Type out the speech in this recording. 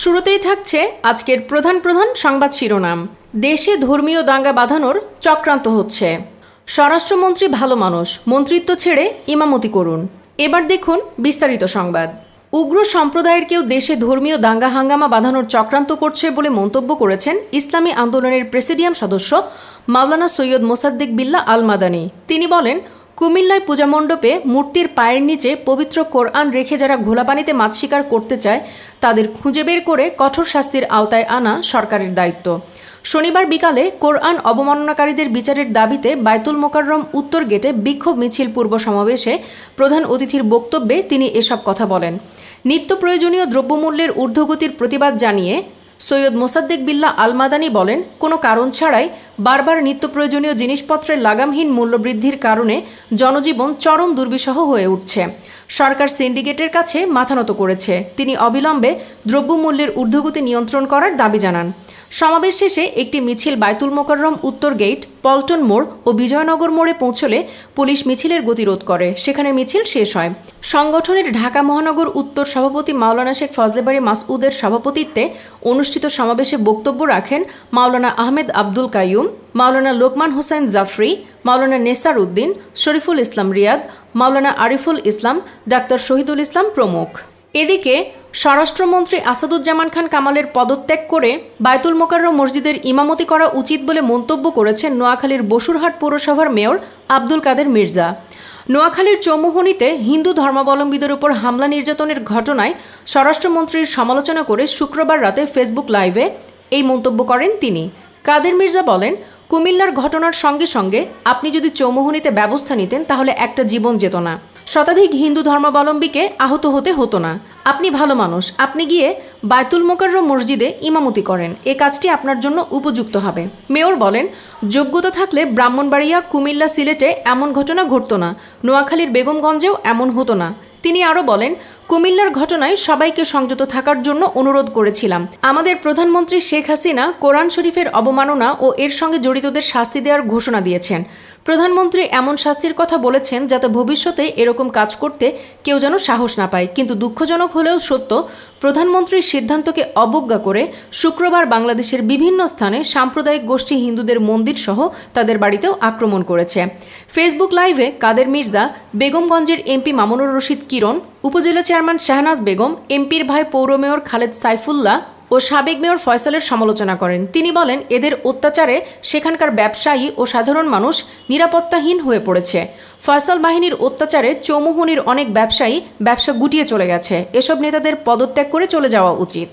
শুরুতেই থাকছে আজকের প্রধান প্রধান সংবাদ শিরোনাম। দেশে ধর্মীয় দাঙ্গা বাঁধানোর চক্রান্ত হচ্ছে। স্বরাষ্ট্রমন্ত্রী ভালো মানুষ, মন্ত্রিত্ব ছেড়ে ইমামতি করুন। এবার দেখুন বিস্তারিত সংবাদ। উগ্র সম্প্রদায়ের কেউ দেশে ধর্মীয় দাঙ্গা হাঙ্গামা বাঁধানোর চক্রান্ত করছে বলে মন্তব্য করেছেন ইসলামী আন্দোলনের প্রেসিডিয়াম সদস্য মাওলানা সৈয়দ মোসাদ্দিক বিল্লা আল মাদানী তিনি বলেন কুমিল্লায় পূজা মণ্ডপে মূর্তির পায়ের নিচে পবিত্র কোরআন রেখে যারা ঘোলা পানিতে মাছ শিকার করতে চায়, তাদের খুঁজে বের করে কঠোর শাস্তির আওতায় আনা সরকারের দায়িত্ব। শনিবার বিকালে কোরআন অবমাননাকারীদের বিচারের দাবিতে বায়তুল মোকাররম উত্তর গেটে বিক্ষোভ মিছিল পূর্ব সমাবেশে প্রধান অতিথির বক্তব্যে তিনি এসব কথা বলেন। নিত্য প্রয়োজনীয় দ্রব্যমূল্যের ঊর্ধ্বগতির প্রতিবাদ জানিয়ে সৈয়দ মোসাদ্দেক বিল্লা আলমাদানি বলেন, কোনো কারণ ছাড়াই বারবার নিত্য প্রয়োজনীয় জিনিসপত্রের লাগামহীন মূল্যবৃদ্ধির কারণে জনজীবন চরম দুর্বিষহ হয়ে উঠছে। সরকার সিন্ডিকেটের কাছে মাথানত করেছে। তিনি অবিলম্বে দ্রব্যমূল্যের ঊর্ধ্বগতি নিয়ন্ত্রণ করার দাবি জানান। সমাবেশ শেষে একটি মিছিল বায়তুল মোকাররম উত্তর গেট, পল্টন মোড় ও বিজয়নগর মোড়ে পৌঁছলে পুলিশ মিছিলের গতিরোধ করে। সেখানে মিছিল শেষ হয়। সংগঠনের ঢাকা মহানগর উত্তর সভাপতি মাওলানা শেখ ফজলেবাড়ি মাসউদের সভাপতিত্বে অনুষ্ঠিত সমাবেশে বক্তব্য রাখেন মাওলানা আহমেদ আব্দুল কাইয়ুম, মাওলানা লোকমান হোসেন জাফরি, মাওলানা নেসার উদ্দিন, শরীফুল ইসলাম রিয়াদ, মাওলানা আরিফুল ইসলাম, ডাক্তার শহীদুল ইসলাম প্রমুখ। এদিকে স্বরাষ্ট্রমন্ত্রী আসাদুজ্জামান খান কামালের পদত্যাগ করে বায়তুল মোকাররম মসজিদের ইমামতি করা উচিত বলে মন্তব্য করেছেন নোয়াখালীর বসুরহাট পৌরসভার মেয়র আব্দুল কাদের মির্জা। নোয়াখালীর চৌমুহনীতে হিন্দু ধর্মাবলম্বীদের উপর হামলা নির্যাতনের ঘটনায় স্বরাষ্ট্রমন্ত্রীর সমালোচনা করে শুক্রবার রাতে ফেসবুক লাইভে এই মন্তব্য করেন তিনি। কাদের মির্জা বলেন, কুমিল্লার ঘটনার সঙ্গে সঙ্গে আপনি যদি চৌমুহনীতে ব্যবস্থা নিতেন তাহলে একটা জীবন যেত না। শতাধিক হিন্দু ধর্মাবলম্বীকে আহত হতে হতো না। আপনি ভালো মানুষ। আপনি গিয়ে বায়তুল মোকাররম মসজিদে ইমামতি করেন। এ কাজটি আপনার জন্য উপযুক্ত হবে। মেয়র বলেন, যোগ্যতা থাকলে ব্রাহ্মণবাড়িয়া, কুমিল্লা, সিলেটে এমন ঘটনা ঘটত না। নোয়াখালীর বেগমগঞ্জেও এমন হতো না। তিনি আরও বলেন কুমিল্লার ঘটনায় সবাইকে সংযত থাকার জন্য অনুরোধ করেছিলাম। আমাদের প্রধানমন্ত্রী শেখ হাসিনা কোরআন শরীফের অবমাননা ও এর সঙ্গে জড়িতদের শাস্তি দেওয়ার ঘোষণা দিয়েছেন। প্রধানমন্ত্রী এমন শাস্তির কথা বলেছেন যাতে ভবিষ্যতে এরকম কাজ করতে কেউ যেন সাহস না পায়। কিন্তু দুঃখজনক হলেও সত্য প্রধানমন্ত্রীর সিদ্ধান্তকে অবজ্ঞা করে শুক্রবার বাংলাদেশের বিভিন্ন স্থানে সাম্প্রদায়িক গোষ্ঠী হিন্দুদের মন্দির সহ তাদের বাড়িতেও আক্রমণ করেছে। ফেসবুক লাইভে কাদের মির্জা, বেগমগঞ্জের এমপি মামুনুর রশিদ কিরণ উপজেলা চেয়ারম্যান শাহনাজ বেগম, এমপির ভাই পৌর মেয়র খালেদ সাইফুল্লাহ ও সাবেক মেয়র ফয়সালের সমালোচনা করেন। তিনি বলেন, এদের অত্যাচারে সেখানকার ব্যবসায়ী ও সাধারণ মানুষ নিরাপত্তাহীন হয়ে পড়েছে। ফয়সাল বাহিনীর অত্যাচারে চৌমুহনির অনেক ব্যবসায়ী ব্যবসা গুটিয়ে চলে গেছে। এসব নেতাদের পদত্যাগ করে চলে যাওয়া উচিত।